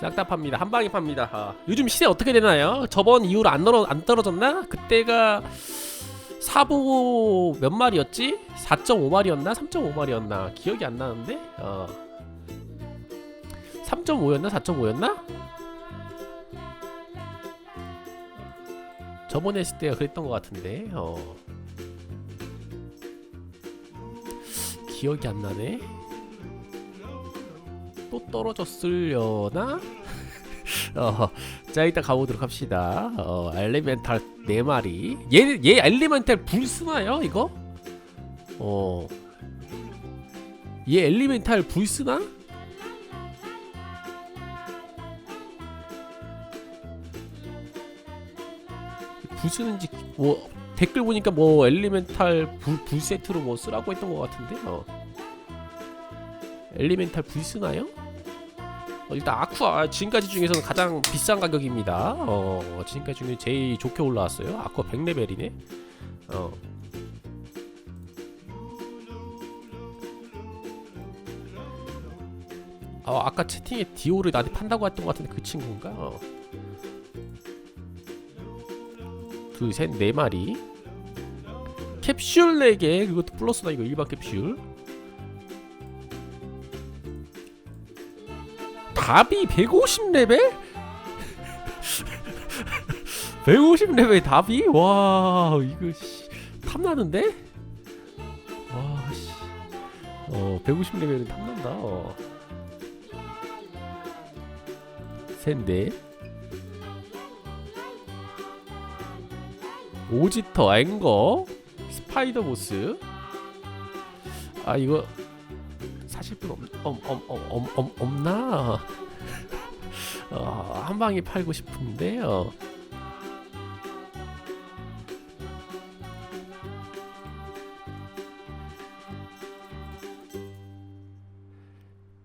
싹 다 팝니다. 한 방에 팝니다. 아, 요즘 시세 어떻게 되나요? 저번 이후로 안, 떨어, 안 떨어졌나? 그때가 사보 몇 마리였지? 4.5마리였나? 3.5마리였나? 기억이 안 나는데? 어. 3.5였나? 4.5였나? 저번에 했을 때가 그랬던 것 같은데 어. 기억이 안 나네 또 떨어졌으려나? 어, 자 일단 가보도록 합시다 어, 엘리멘탈 4마리 얘, 얘 엘리멘탈 불 쓰나요 이거? 어. 얘 엘리멘탈 불 쓰나? 불 쓰는지 뭐 댓글 보니까 뭐 엘리멘탈 불, 불 세트로 뭐 쓰라고 했던 것 같은데 어. 엘리멘탈 불 쓰나요? 어, 일단 아쿠아 지금까지 중에서는 가장 비싼 가격입니다. 어, 지금까지 중에 제일 좋게 올라왔어요. 아쿠아 100레벨이네. 어. 아, 아까 채팅에 디오를 나한테 판다고 했던 것 같은데 그 친구인가? 어. 둘, 셋, 네 마리. 캡슐 4개, 그것도 플러스다 이거 일반 캡슐. 답이 150레벨? 150레벨 답이? 와 이거 씨 탐나는데? 와 씨 어 150레벨은 탐난다 어. 샌데 오지터 앵거 스파이더 보스 아 이거 사실 분 없, 엄, 엄, 엄, 엄, 엄, 없나? 어, 한 방에 팔고 싶은데 어.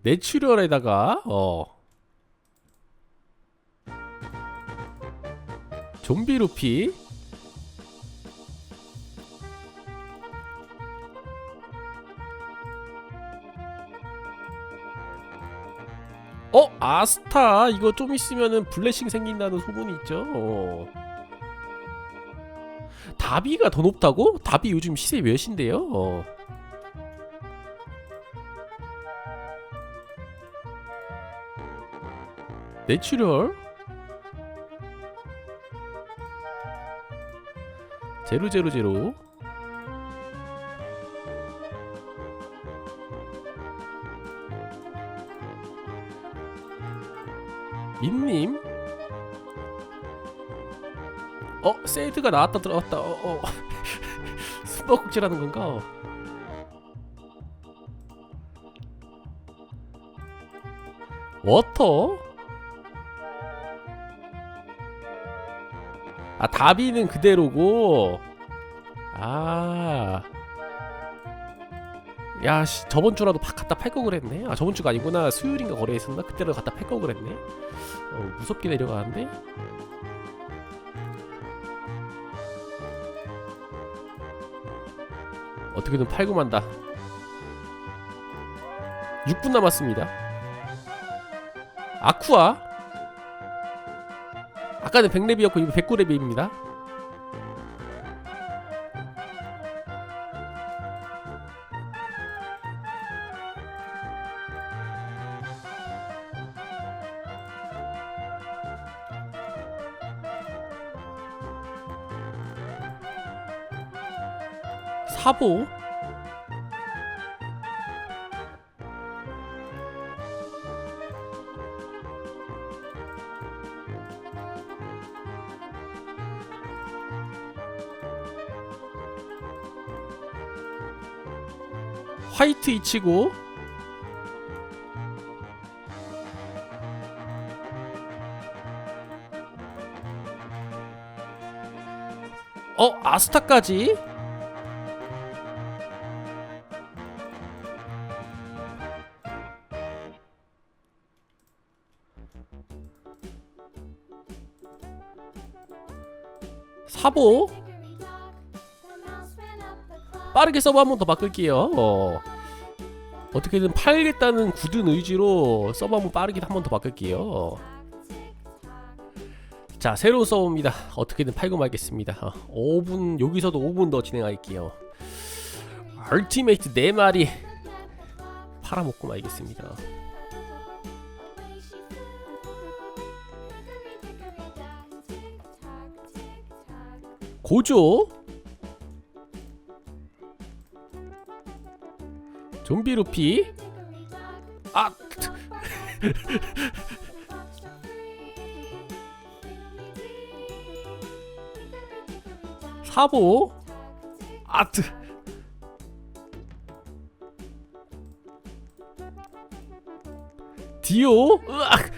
내추럴에다가 어 좀비 루피 어 아스타 이거 좀 있으면은 블레싱 생긴다는 소문이 있죠. 어. 다비가 더 높다고? 다비 요즘 시세 몇인데요? 어. 내추럴 제로 제로 제로 민님 어 세이드가 나왔다 들어갔다. 어, 어. 숨바꼭질하는 건가? 워터? 아 다비는 그대로고. 아 야, 씨, 저번 주라도 팍 갖다 팔 거 그랬네. 아, 저번 주가 아니구나. 수요일인가 거래했었나? 그때로 갖다 팔 거 그랬네. 어, 무섭게 내려가는데. 어떻게든 팔고 만다. 6분 남았습니다. 아쿠아. 아까는 100렙이었고 이거 109렙입니다. 사보. 화이트 이치고. 어 아스타까지 사보 빠르게 서브 한 번 더 바꿀게요. 어. 어떻게든 팔겠다는 굳은 의지로 서버 한번 빠르게 한 번 더 바꿀게요. 자 새로운 서버입니다. 어떻게든 팔고 말겠습니다. 어, 5분 여기서도 5분 더 진행할게요. 얼티메이트 4마리 팔아먹고 말겠습니다. 고조 좀비 루피? 아 사보? 아트. 디오? 으악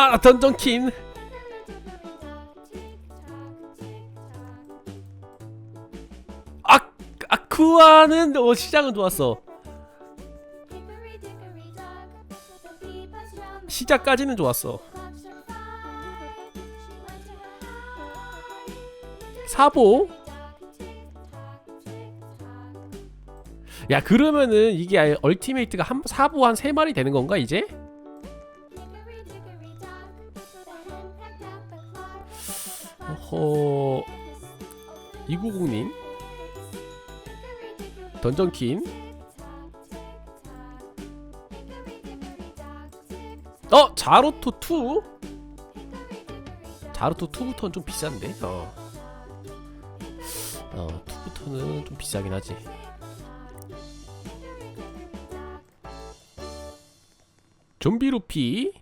아 던전킨. 아 아쿠아는 어 시작은 좋았어. 시작까지는 좋았어. 사보? 야 그러면은 이게 얼티메이트가 한 사보 한세 마리 되는 건가 이제? 어허 290님? 던전킨 어 자로토 2 자로토 2부터는 좀 비싼데? 어. 어 2부터는 좀 비싸긴 하지. 좀비 루피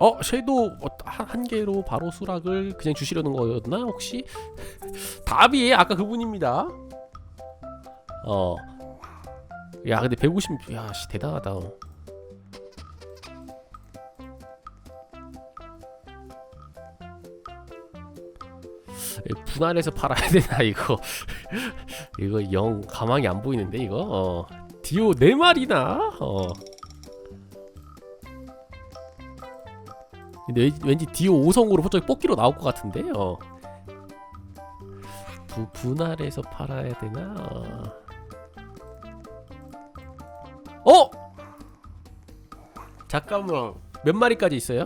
어 섀도우 어, 한, 한 개로 바로 수락을 그냥 주시려는 거였나 혹시? 답이 아까 그분입니다. 어 야 근데 150 야씨 대단하다. 분할해서 팔아야 되나 이거? 이거 영 가망이 안 보이는데 이거? 어. 디오 네 마리나? 어 근데 왠- 왠지 디오 5성으로 갑자기 뽑기로 나올 것 같은데 어. 부, 분할해서 팔아야 되나? 어! 잠깐만. 몇 마리까지 있어요?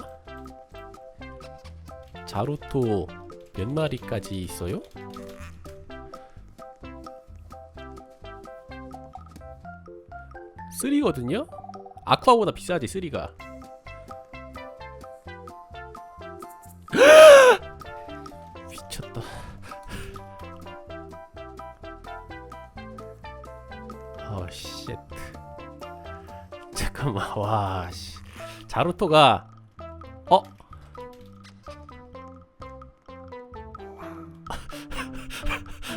자루토 몇 마리까지 있어요? 쓰리거든요? 아쿠아보다 비싸지 쓰리가 어쉣 잠깐만 와씨. 자루토가 어?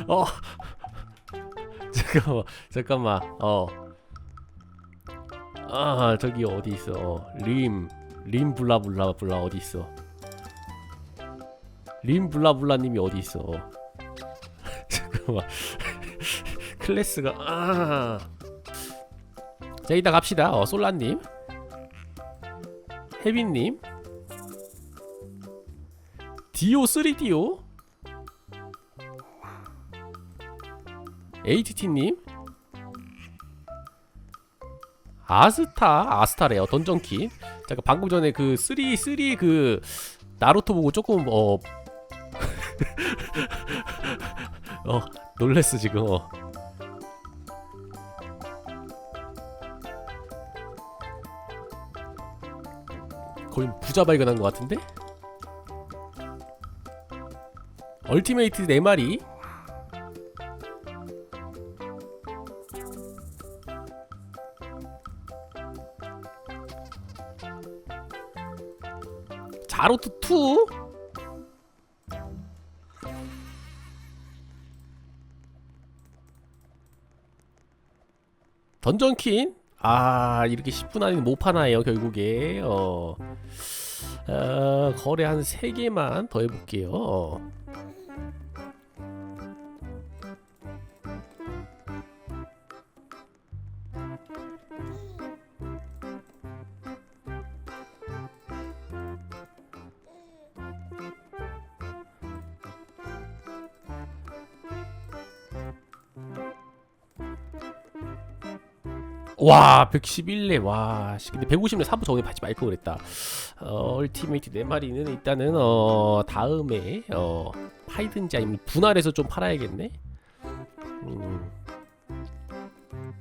어? 잠깐만 잠깐만 어. 아 저기 어디 있어? 어, 림, 림 블라블라 블라 어디 있어? 림 블라블라님이 어디 있어? 잠깐만 클래스가 아. 자 이따 갑시다. 어 솔라님. 혜빈님. 디오 3디오. ATT님. 아스타 아스타래요 던전킨 잠깐 방금 전에 그 3, 3 그 나루토 보고 조금 어. 어, 놀랬어 지금. 어. 거의 부자 발견한 것 같은데? 얼티메이트 4마리. 자로트 2 던전킨 아 이렇게 10분 안에 못 파나요 결국에 어, 어 거래 한 3개만 더 해볼게요 어. 와 111렙 와 씨, 근데 150렙 3부 정리 받지 말걸 그랬다. 어, 얼티메이트 네 마리는 일단은 어 다음에 어 파이든지 아니면 분할해서 좀 팔아야겠네? 음